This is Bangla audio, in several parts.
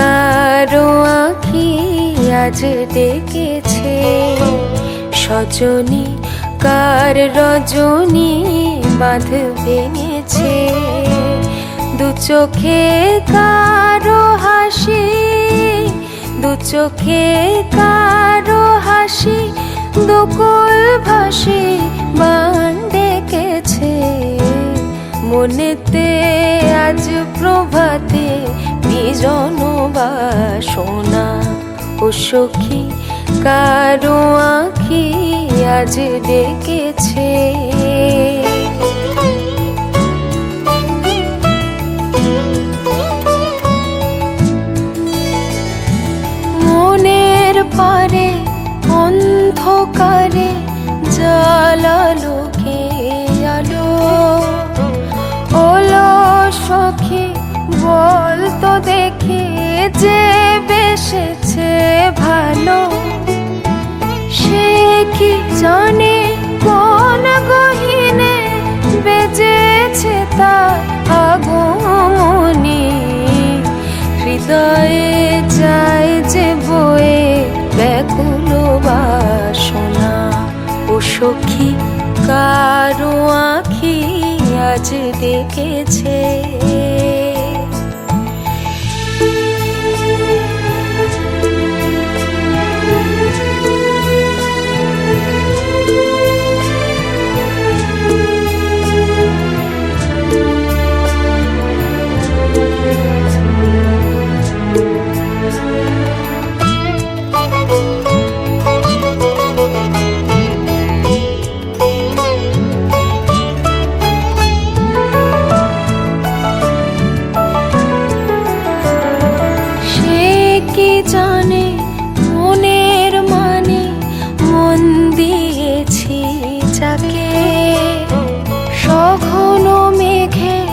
কারও আখি আজ ডেকেছে। সজনী, কার রজনী বাঁধ ভেঙেছে? দু চোখে কারও হাসি, দু চোখে কারও হাসি দুকুল ভাসি বান ডেকেছে। মনেতে আজ প্রভাতে বিজন বাসনা ও সখী কারও আখি আজ ডেকেছে। মনের পারে অন্ধকারে জ্বালালো বাসনা ও সখী কারও আখি আজ ডেকেছে কি জানে মনের মানে? মন দিয়েছি যাকে। সঘন মেঘের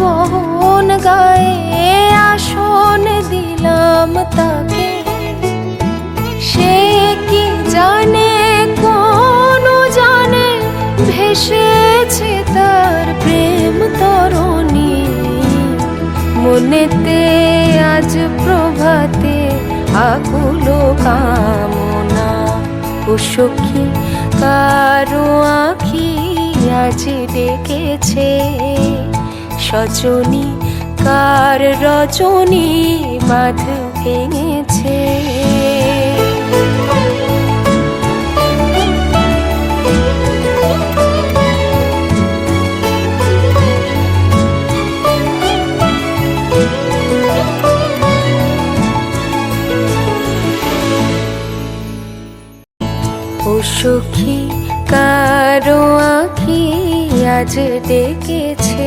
গহন গায়ে আসন দিলাম তাকে। সে কি জানে, কোন জানে? ভেসেছে তার প্রেম তরণী। মনেতে আজ প্রভাতে আকুল কামনা ও সখী কারও আঁখি আজ দেখেছে সজনী কার রজনী বাঁধ ভেঙেছে। ও সখী কারও আঁখি আজ ডেকেছে